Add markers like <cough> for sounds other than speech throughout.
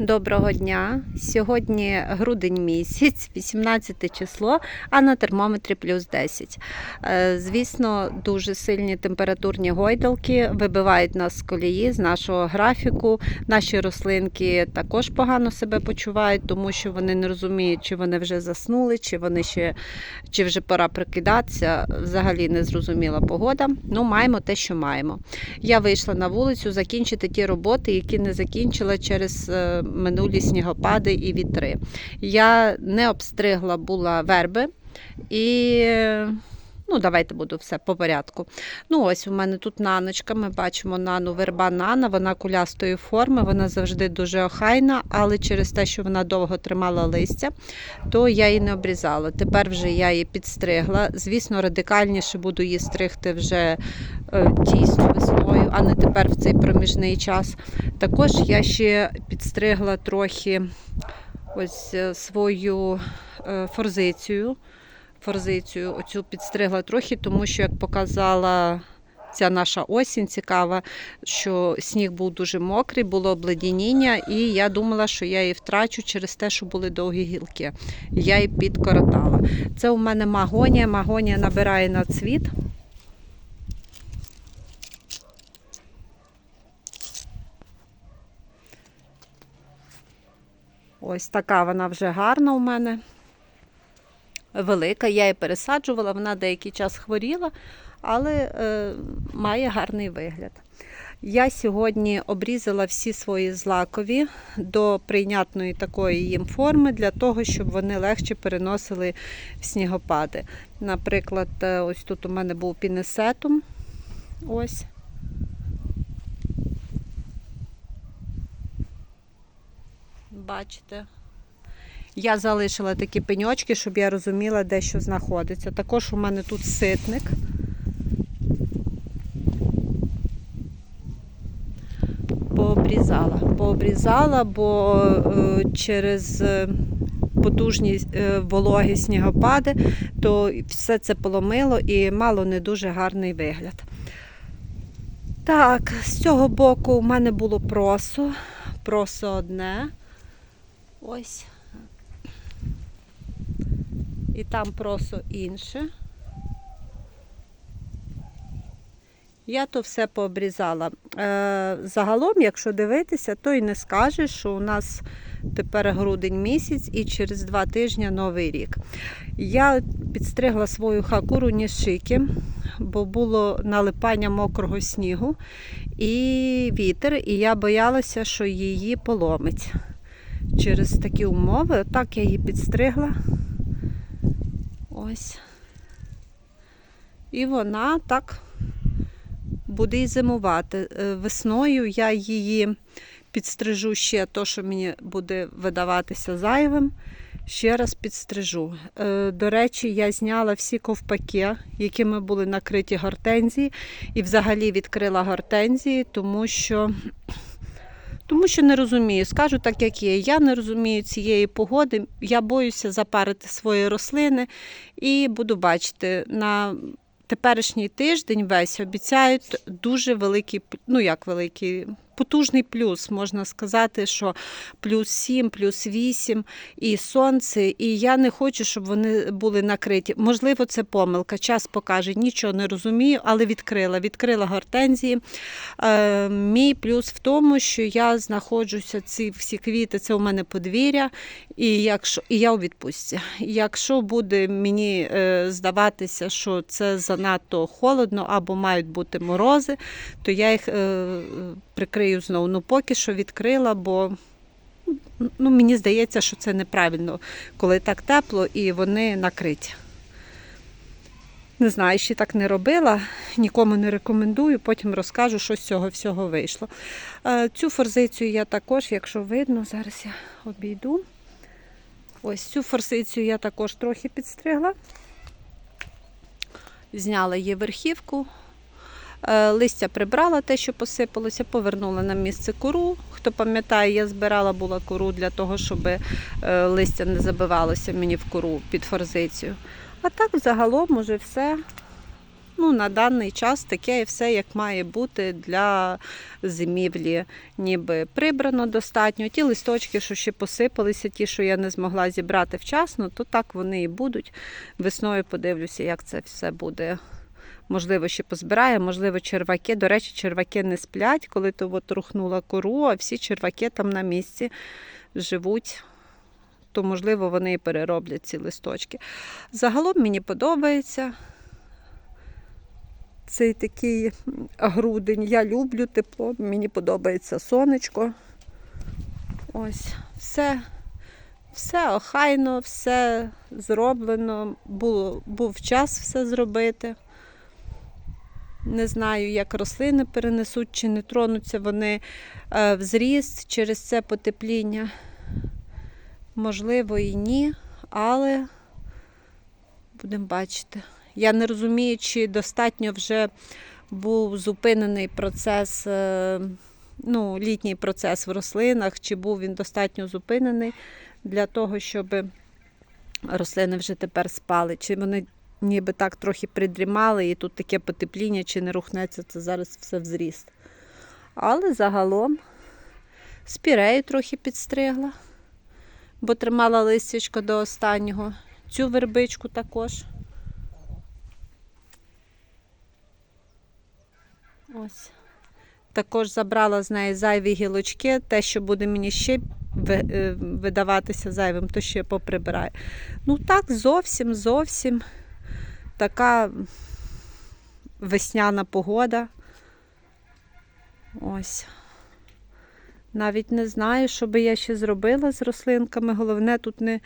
Доброго дня! Сьогодні грудень місяць, <laughs> 18 число, а на термометрі плюс 10. Е, Звісно, дуже сильні температурні гойдалки вибивають нас з колії, з нашого графіку. Наші рослинки також погано себе почувають, тому що вони не розуміють, чи вони вже заснули, чи вони ще чи вже пора прикидатися. Взагалі не зрозуміла погода. Ну, маємо те, що маємо. Я вийшла на вулицю закінчити ті роботи, які не закінчила через е, минулі снігопади і вітри. Я не обстригла була верби і. Е, Ну, давайте буду все по порядку. Ну, ось у мене тут наночка. Ми бачимо нану верба нана, вона кулястої форми, вона завжди дуже охайна, але через те, що вона довго тримала листя, то я її не обрізала. Тепер вже я її підстригла. Звісно, радикальніше буду її стригти вже е, дійсно весною, а не тепер в цей проміжний час. Також я ще підстригла трохи ось е, свою е, форзицію. Форзицію оцю підстригла трохи, тому що, як показала ця наша осінь цікава, що сніг був дуже мокрий, було обледеніння, і я думала, що я її втрачу через те, що були довгі гілки. Я її підкоротала. Це у мене магонія. Магонія набирає на цвіт. Ось така вона вже гарна у мене. Велика, я її пересаджувала, вона деякий час хворіла, але е, має гарний вигляд. Я сьогодні обрізала всі свої злакові до прийнятної такої їм форми, для того, щоб вони легше переносили снігопади. Наприклад, е, ось тут у мене був пінесетум. Ось. Бачите? Я залишила такі пеньочки, щоб я розуміла, де що знаходиться. Також у мене тут ситник. Пообрізала. Пообрізала, бо е, через е, потужні е, вологі снігопади, то все це поломило і мало не дуже гарний вигляд. Так, з цього боку у мене було просо. Просо одне. Ось. І там просо інше. Я то все пообрізала. Е, загалом, якщо дивитися, то й не скажеш, що у нас тепер грудень місяць і через два тижні новий рік. Я підстригла свою хакуру нішики, бо було налипання мокрого снігу і вітер, і я боялася, що її поломить. Через такі умови, так я її підстригла. Ось. І вона так буде і зимувати. Е, Весною я її підстрижу ще то, що мені буде видаватися зайвим. Ще раз підстрижу. Е, До речі, я зняла всі ковпаки, якими були накриті гортензії, і взагалі відкрила гортензії, тому що тому що не розумію, скажу так, як є. Я не розумію цієї погоди. Я боюся запарити свої рослини і буду бачити на теперішній тиждень весь обіцяють дуже великий, ну як великий, потужний плюс. Можна сказати, що плюс 7, плюс 8 і сонце. І я не хочу, щоб вони були накриті. Можливо, це помилка. Час покаже, нічого не розумію, але відкрила. Відкрила гортензії. Е, Мій плюс в тому, що я знаходжуся, ці всі квіти, це у мене подвір'я, і якщо і я у відпустці. Якщо буде мені е, здаватися, що це занадто холодно або мають бути морози, то я їх е, прикрию знову. Ну, поки що відкрила, бо ну, мені здається, що це неправильно, коли так тепло і вони накриті. Не знаю, ще так не робила, нікому не рекомендую, потім розкажу, що з цього всього вийшло. Е, Цю форзицію я також, якщо видно, зараз я обійду. Ось цю форсицію я також трохи підстригла. Зняла її верхівку. Е, Листя прибрала те, що посипалося, повернула на місце кору. Хто пам'ятає, я збирала була кору для того, щоб е, листя не забивалося мені в кору під форзицію. А так загалом уже все. Ну, на даний час таке і все, як має бути для зимівлі. Ніби прибрано достатньо. Ті листочки, що ще посипалися, ті, що я не змогла зібрати вчасно, то так вони і будуть. Весною подивлюся, як це все буде. Можливо, ще позбирає, можливо, черваки. До речі, черваки не сплять, коли то от рухнула кору, а всі черваки там на місці живуть. То, можливо, вони і перероблять ці листочки. Загалом мені подобається цей такий грудень. Я люблю тепло, мені подобається сонечко. Ось, все, все охайно, все зроблено. Було, був час все зробити. Не знаю, як рослини перенесуть чи не тронуться вони е, в зріст через це потепління. Можливо, і ні, але будемо бачити. Я не розумію, чи достатньо вже був зупинений процес, е, ну, літній процес в рослинах, чи був він достатньо зупинений для того, щоб рослини вже тепер спали, чи вони ніби так трохи придрімали, і тут таке потепління, чи не рухнеться це зараз все в зріст. Але загалом спірею трохи підстригла, бо тримала листячко до останнього. Цю вербичку також. Ось. Також забрала з неї зайві гілочки, те, що буде мені ще е, видаватися зайвим, то ще поприбираю. Ну так, зовсім, зовсім така весняна погода. Ось. Навіть не знаю, що би я ще зробила з рослинками. Головне, тут не.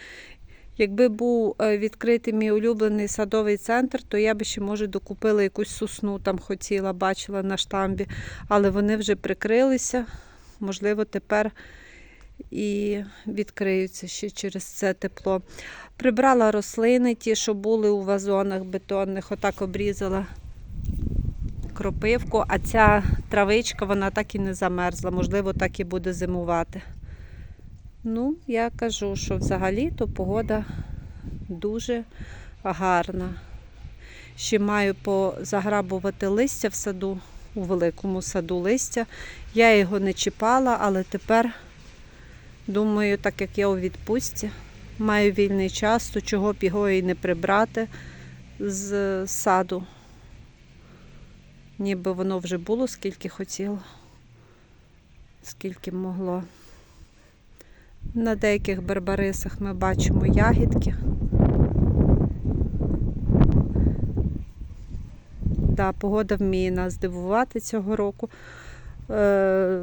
Якби був е, відкритий мій улюблений садовий центр, то я би ще, може, докупила якусь сосну, там хотіла, бачила на штамбі, але вони вже прикрилися. Можливо, тепер і відкриються ще через це тепло. Прибрала рослини, ті, що були у вазонах бетонних, отак обрізала кропивку, а ця травичка вона так і не замерзла, можливо, так і буде зимувати. Ну, я кажу, що взагалі то погода дуже гарна. Ще маю позаграбувати листя в саду, у великому саду листя. Я його не чіпала, але тепер думаю, так як я у відпустці, маю вільний час, то чого б його і не прибрати з саду. Ніби воно вже було, скільки хотіло, скільки могло. На деяких барбарисах ми бачимо ягідки. Да, погода вміє нас здивувати цього року. Е,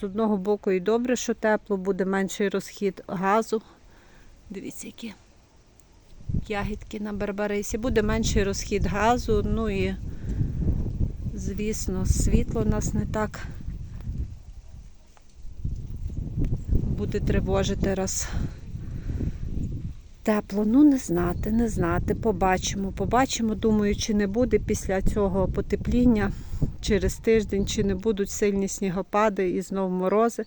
з одного боку і добре, що тепло, буде менший розхід газу. Дивіться, які ягідки на барбарисі. Буде менший розхід газу, ну і, звісно, світло нас не так буде тривожити раз тепло. Ну, не знати, не знати. Побачимо, побачимо. Думаю, чи не буде після цього потепління через тиждень, чи не будуть сильні снігопади і знов морози.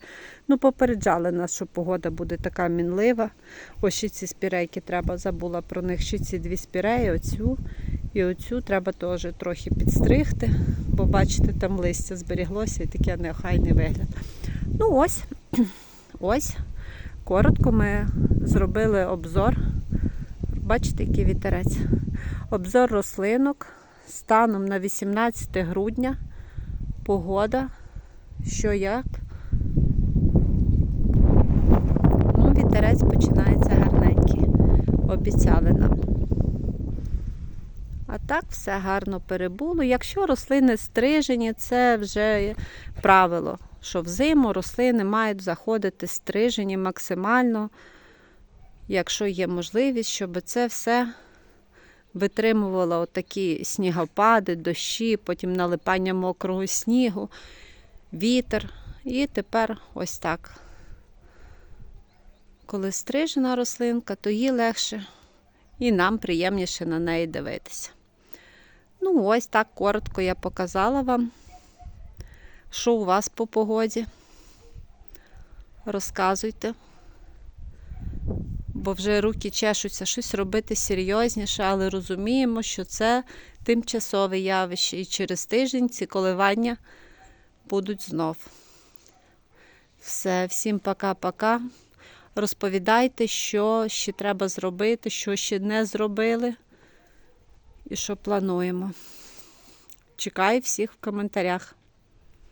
Ну, попереджали нас, що погода буде така мінлива. Ось ще ці спірейки треба, забула про них. Ще ці дві спіреї, оцю і оцю треба теж трохи підстригти, бо бачите, там листя зберіглося і таке неохайний вигляд. Ну ось. <clears throat> Ось, коротко ми зробили обзор. Бачите, який вітерець. Обзор рослинок станом на 18 грудня. Погода. Що як. Ну, вітерець починається гарненький. Обіцяли нам. А так все гарно перебуло. Якщо рослини стрижені, це вже правило що взиму рослини мають заходити стрижені максимально, якщо є можливість, щоб це все витримувало такі снігопади, дощі, потім налипання мокрого снігу, вітер. І тепер ось так. Коли стрижена рослинка, то їй легше і нам приємніше на неї дивитися. Ну, ось так коротко я показала вам. Що у вас по погоді? Розказуйте. Бо вже руки чешуться щось робити серйозніше, але розуміємо, що це тимчасове явище, і через тиждень ці коливання будуть знов. Все, всім пока-пока. Розповідайте, що ще треба зробити, що ще не зробили і що плануємо. Чекаю всіх в коментарях.